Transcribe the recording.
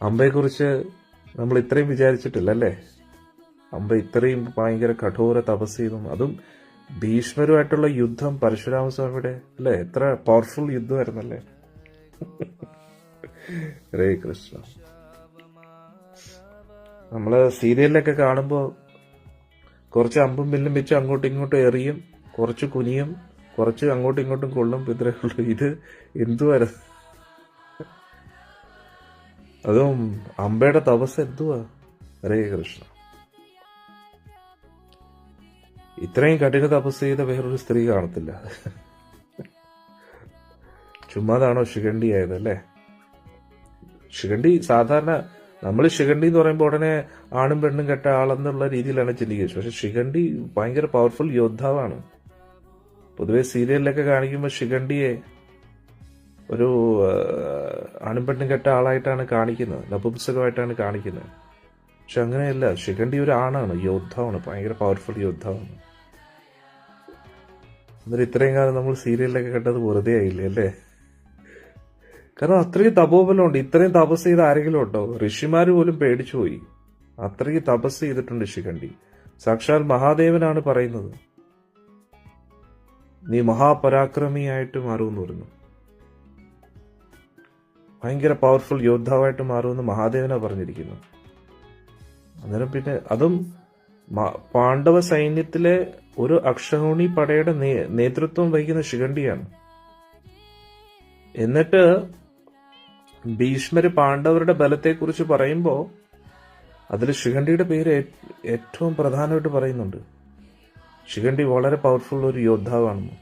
അമ്പയെക്കുറിച്ച് നമ്മൾ ഇത്രയും വിചാരിച്ചിട്ടില്ല അല്ലേ അമ്പ ഇത്രയും ഭയങ്കര കഠോര തപസ് ചെയ്തും അതും ഭീഷ്മരുമായിട്ടുള്ള യുദ്ധം പരശുരാമസ്വാമിയുടെ അല്ലേ? എത്ര പവർഫുൾ യുദ്ധമായിരുന്നല്ലേ? ഹരേ കൃഷ്ണ. നമ്മൾ സീരിയലിലൊക്കെ കാണുമ്പോൾ കുറച്ച് അമ്പും ബില്ലും വെച്ച് അങ്ങോട്ടും ഇങ്ങോട്ടും എറിയും കുറച്ച് കുനിയും കുറച്ച് അങ്ങോട്ടും ഇങ്ങോട്ടും കൊള്ളും ഉള്ളൂ ഇത് എന്തുവായിരുന്നു? അതും അമ്പയുടെ തപസ് എന്തുവാ? ഹരേ കൃഷ്ണ. ഇത്രയും കഠിന തപസ് ചെയ്ത വേറൊരു സ്ത്രീ കാണത്തില്ല. ചുമ്മാതാണോ ശിഖണ്ഡി ആയത് അല്ലേ ശിഖണ്ഡി സാധാരണ നമ്മൾ ശിഖണ്ഡി എന്ന് പറയുമ്പോൾ ഉടനെ ആണും പെണ്ണും കെട്ട ആളെന്നുള്ള രീതിയിലാണ് ചിന്തിക്കുന്നത്. പക്ഷെ ശിഖണ്ഡി ഭയങ്കര പവർഫുൾ യോദ്ധാവാണ്. പൊതുവെ സീരിയലിലൊക്കെ കാണിക്കുമ്പോൾ ശിഖണ്ഡിയെ ഒരു ആണും കെട്ട ആളായിട്ടാണ് കാണിക്കുന്നത്. നപുംസകമായിട്ടാണ് കാണിക്കുന്നത്. പക്ഷെ അങ്ങനെയല്ല. ശിഖണ്ഡി ഒരു ആണാണ് യോദ്ധാവാണ് ഭയങ്കര പവർഫുൾ യോദ്ധാവാണ്. എന്നിട്ട് ഇത്രയും കാലം നമ്മൾ സീരിയലിലൊക്കെ കണ്ടത് വെറുതെ ആയില്ലേ അല്ലേ? കാരണം അത്രയും തപോബലമുണ്ട്. ഇത്രയും തപസ് ചെയ്ത് ആരെങ്കിലും ഉണ്ടോ? ഋഷിമാർ പോലും പേടിച്ചു പോയി. അത്രയും തപസ് ചെയ്തിട്ടുണ്ട് ശിഖണ്ഡി. സാക്ഷാൽ മഹാദേവനാണ് പറയുന്നത്. നീ മഹാപരാക്രമിയായിട്ട് മാറുമെന്ന് പറഞ്ഞു. ഭയങ്കര പവർഫുൾ യോദ്ധാവായിട്ട് മാറുമെന്ന് മഹാദേവനെ പറഞ്ഞിരിക്കുന്നു. അന്നേരം പിന്നെ അതും പാണ്ഡവ സൈന്യത്തിലെ ഒരു അക്ഷഹോണി പടയുടെ നേതൃത്വം വഹിക്കുന്ന ശിഖണ്ഡിയാണ്. എന്നിട്ട് ഭീഷ്മര് പാണ്ഡവരുടെ ബലത്തെക്കുറിച്ച് പറയുമ്പോൾ അതിൽ ശിഖണ്ഡിയുടെ പേര് ഏറ്റവും പ്രധാനമായിട്ട് പറയുന്നുണ്ട്. ശിഖണ്ഡി വളരെ പവർഫുൾ ഒരു യോദ്ധാവാണെന്ന്.